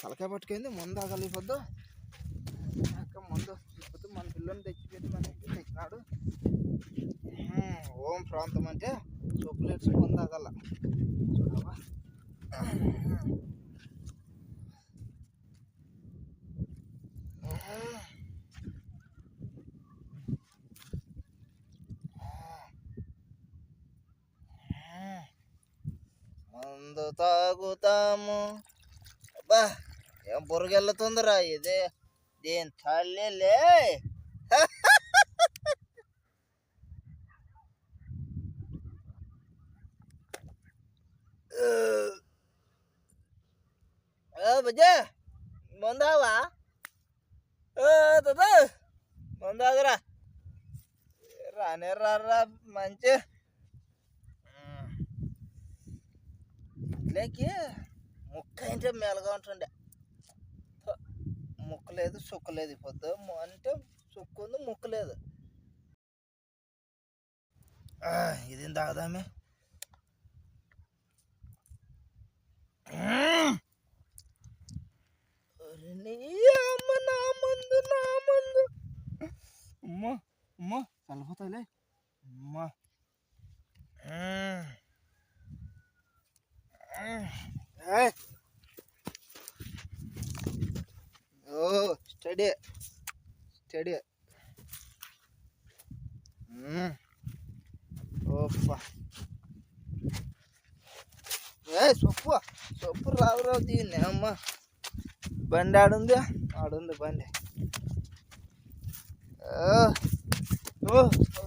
తలకాయ పట్టుకైంది ముందు ఆగలిపోద్దు అక్క ముందు లేకపోతే మన పిల్లని తెచ్చిపెట్టి మన ఇంటికి తెచ్చినాడు. ఓం ప్రాంతం అంటే చూపులేట్స్ ముందు ఆగల చూడవా? మందు తాగుతాము. అబ్బా. ఏం బురగెళ్తుందిరా ఇది? దీని తల్లిలే బుజ్జా మందావా? దా మందాగరా. రానే రారా మంచి. ఇట్లేకి ముక్క ఇంటే మేలుగా ఉంటుండే. లేదు సుక్క లేదు ఈ పొద్దు. అంటే సుక్కు ఉంది ముక్క లేదు. ఆ, ఇది తాగుదామే? అమ్మ నా మందు నా మందు. అమ్మా అమ్మా. చల్లపోతాయిలే అమ్మా. స్టడీ స్టడీ ఓప్ప ఏ సొప్పు సొప్పు రావు రావు దీన్ని అమ్మ బండి ఆడుంది ఆడుంది బండి ఆ, ఓ, ఓ.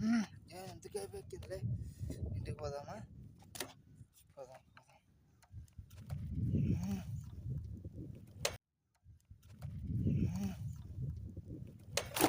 మ్మ్. ఏ, ఎందుకు అయిపోయిందిలే ఇంటికి పోదామా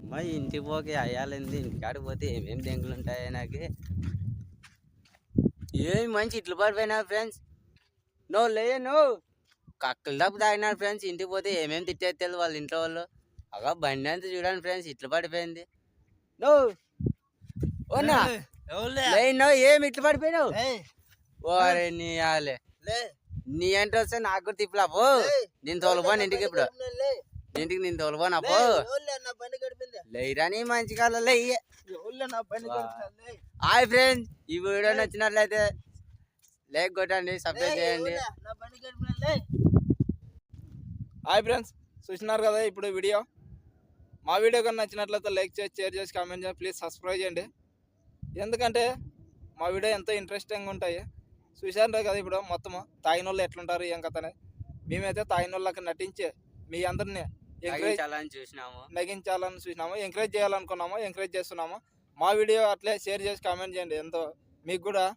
అమ్మా ఇంటికి పోకి అయ్యాలింది ఇంటికాడికి పోతే ఏమేమి డెంగులు ఉంటాయి నాకు? ఏమి మంచి ఇట్లు పడిపోయినా ఫ్రెండ్స్ నో లే నో. కక్కలు డబ్బు తాగినారు ఫ్రెండ్స్ ఇంటికి పోతే ఏమేమి తిట్టేది వాళ్ళ ఇంట్లో వాళ్ళు? అగా బండి అంతా చూడండి ఫ్రెండ్స్ ఇట్లు పడిపోయింది. నో. ఓనా? లే నో ఏమి ఇట్లు పడిపోయినావు? ఓరే నీ ఆలే. లే, నీ అంటే వస్తే నాకు కూడా తిప్పలా పో. నేను తోలుపోను ఇంటికి ఇప్పుడు. లే, ఇంటికి నేను తోలుపోనా లే, పో. ఎవరులే నా బండి గడిపింది లేరని మంచి కాలం హాయ్ ఫ్రెండ్స్ ఈ వీడియో నచ్చినట్లయితే లైక్ కొట్టండి సబ్స్క్రైబ్ చేయండి. హాయ్ ఫ్రెండ్స్ చూసినారు కదా ఇప్పుడు వీడియో? మా వీడియో కన్నా నచ్చినట్లయితే లైక్ చేసి షేర్ చేసి కామెంట్ చేసి ప్లీజ్ సబ్స్క్రైబ్ చేయండి. ఎందుకంటే మా వీడియో ఎంతో ఇంట్రెస్టింగ్గా ఉంటాయి. చూశారు కదా ఇప్పుడు మొత్తం తాగిన వాళ్ళు ఎట్లుంటారు ఏం కథనే మేమైతే తాగిన వాళ్ళకి నటించి మీ అందరినీ ఎంకరేజ్ చూసినాము. నగించాలని చూసినాము. ఎంకరేజ్ చేయాలనుకున్నాము ఎంకరేజ్ చేస్తున్నాము. మా వీడియో అట్లే షేర్ చేసి కామెంట్ చేయండి. ఎంతో మీకు కూడా